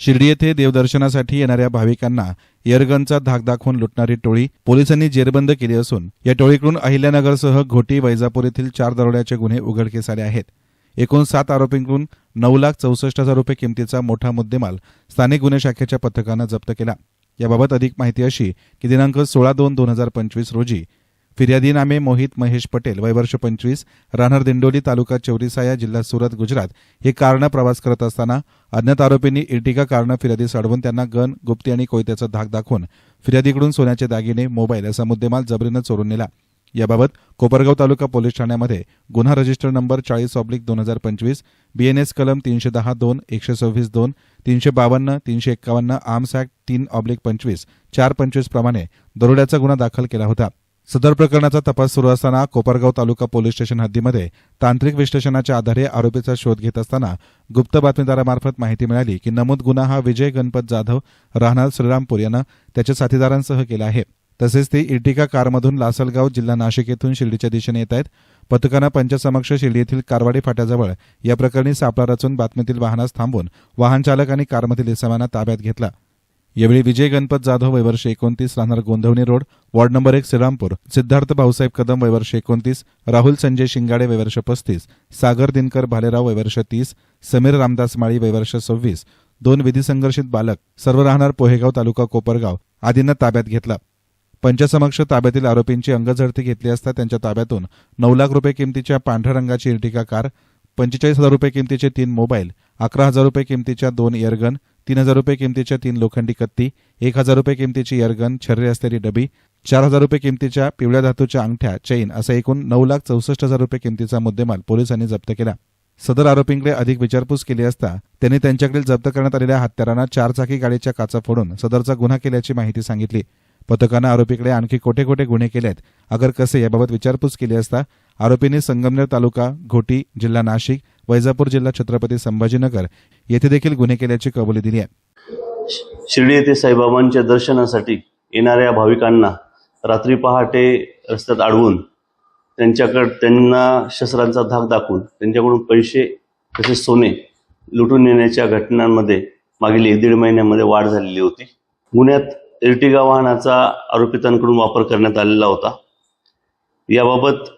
शिर्डी येथे देवदर्शनासाठी येणाऱ्या भाविकांना एअरगनचा धाक दाखवून लुटणारी टोळी पोलिसांनी जेरबंद केली असून या टोळीकडून अहिल्यानगरसह घोटी वैजापूर येथील चार दरोड्याचे गुन्हे उघडकीस आले आहेत. एकूण सात आरोपींकडून नऊ लाख चौसष्ट हजार रुपये किमतीचा मोठा मुद्देमाल स्थानिक गुन्हे शाखेच्या पथकानं जप्त केला. याबाबत अधिक माहिती अशी की दिनांक सोळा दोन दोन हजार पंचवीस रोजी फिर्यादीनामे मोहित महेश पटेल वय वर्ष पंचवीस राहणार दिंडोली तालुका चौरीसाया जिल्हा सुरत गुजरात. हे कारनं प्रवास करत असताना अज्ञात आरोपींनी इर्टिका कारनं फिर्यादीस अडवून त्यांना गन गुप्ती आणि कोयत्याचा धाक दाखवून फिर्यादीकडून सोन्याचे दागिने मोबाईल असा मुद्देमाल जबरीनं चोरून नेला. याबाबत कोपरगाव तालुका पोलीस ठाण्यामध्ये गुन्हा रजिस्टर नंबर चाळीस ऑब्लिक दोन हजार पंचवीस बीएनएस कलम तीनशे दहा दोन एकशे सव्वीस दोन तीनशे बावन्न तीनशे एक्कावन्न आर्म्स ऍक्ट तीन ऑब्लिक पंचवीस चार पंचवीस प्रमाणे दरोड्याचा गुन्हा दाखल केला होता. सदर प्रकरणाचा तपास सुरू असताना कोपरगाव तालुका पोलीस स्टेशन हद्दीमध्ये तांत्रिक विश्लेषणाच्या आधारे आरोपीचा शोध घेत असताना गुप्त बातमीदारामार्फत माहिती मिळाली की नमूद गुन्हा हा विजय गणपत जाधव राहणार श्रीरामपूर यानं त्याच्या साथीदारांसह केला आहे. तसेच ते इर्टिका कारमधून लासलगाव जिल्हा नाशिक येथून शिर्डीच्या दिशेने येत आहेत. पथकानं पंचसमक्ष शिर्डी येथील कारवाडी फाट्याजवळ या प्रकरणी सापळा रचून बातमीतील वाहनास थांबून वाहन चालक आणि कारमधील इसमांना ताब्यात घेतला. यावेळी विजय गणपत जाधव वयवर्ष एकोणतीस राहणार गोंधवणी रोड वॉर्ड नंबर एक श्रीरामपूर. सिद्धार्थ भाऊसाहेब कदम वयवर्ष एकोणतीस राहुल संजय शिंगाडे वयवर्ष पस्तीस सागर दिनकर भालेराव वयवर्ष तीस समीर रामदास माळी वयवर्ष सव्वीस दोन विधिसंघर्षित बालक सर्व राहणार पोहेगाव तालुका कोपरगाव आदींना ताब्यात घेतला. पंचसमक्ष ताब्यातील आरोपींची अंगझडती घेतली असता त्यांच्या ताब्यातून नऊ लाख रुपये किमतीच्या पांढऱ्या रंगाची इर्टिका कार पंचेचाळीस हजार रुपये किमतीचे तीन मोबाईल अकरा हजार रुपये किमतीच्या दोन एअरगन तीन हजार रुपये किमतीच्या तीन लोखंडी कत्ती एक हजार रुपये किमतीची एअरगन छर्रे असलेली डबी चार हजार रुपये किमतीच्या पिवळ्या धातूच्या अंगठ्या चैन असा एकूण नऊ लाख चौसष्ट हजार रुपये किमतीचा मुद्देमाल पोलिसांनी जप्त केला. सदर आरोपींकडे अधिक विचारपूस केली असता त्यांनी त्यांच्याकडील जप्त करण्यात आलेल्या हत्यारांना चारचाकी गाडीच्या काचा फोडून सदरचा गुन्हा केल्याची माहिती सांगितली. पथकानं आरोपीकडे आणखी कोठे कोठे गुन्हे केलेत अगर कसे याबाबत विचारपूस केली असता आरोपींनी संगमनेर तालुका घोटी जिल्हा नाशिक वैजापूर जिल्हा छत्रपती संभाजीनगर येथे देखील गुन्हे केल्याची कबुली दिली आहे. शिर्डी येथे साईबाबांच्या दर्शनासाठी येणाऱ्या भाविकांना रात्री पहाटे रस्त्यात अडवून त्यांच्याकडे त्यांना शस्त्रांचा धाक दाखवून त्यांच्याकडून पैसे तसेच सोने लुटून नेण्याच्या घटनांमध्ये मागील एक दीड महिन्यामध्ये वाढ झालेली होती. गुन्ह्यात इर्टिगा वाहनाचा आरोपितांकडून वापर करण्यात आलेला होता. याबाबत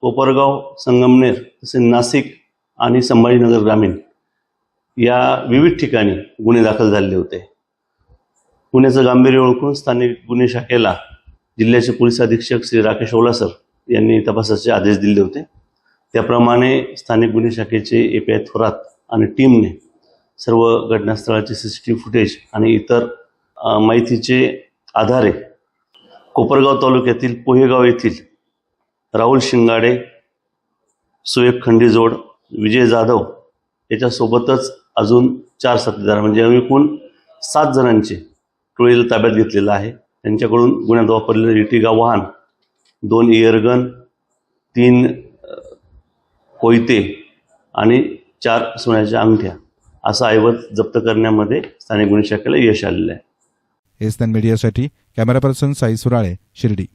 कोपरगाव संगमनेर तसेच नाशिक आणि संभाजीनगर ग्रामीण या विविध ठिकाणी गुन्हे दाखल झालेले होते. गुन्ह्याचं गांभीर्य ओळखून स्थानिक गुन्हे शाखेला जिल्ह्याचे पोलीस अधीक्षक श्री राकेश ओलासर यांनी तपासाचे आदेश दिले होते. त्याप्रमाणे स्थानिक गुन्हे शाखेचे ए पी आय थोरात आणि टीमने सर्व घटनास्थळाचे C C T V footage आणि इतर माहितीचे आधारे कोपरगाव तालुक्यातील पोहेगाव येथील राहुल शिंगाडे सुएब खंडीजोड विजय जाधव याच्यासोबतच अजून चार साथीदार म्हणजे एकूण सात जणांचे टोळीला ताब्यात घेतलेलं आहे. त्यांच्याकडून गुन्ह्यात वापरलेलं इटिगा वाहन दोन इयरगन तीन कोयते आणि चार सोन्याच्या अंगठ्या. असा ऐवज जप्त करण्यामध्ये स्थानिक गुन्हे शाखेला यश आलेलं आहे. एस मीडियासाठी कॅमेरा पर्सन साई सुराळे शिर्डी.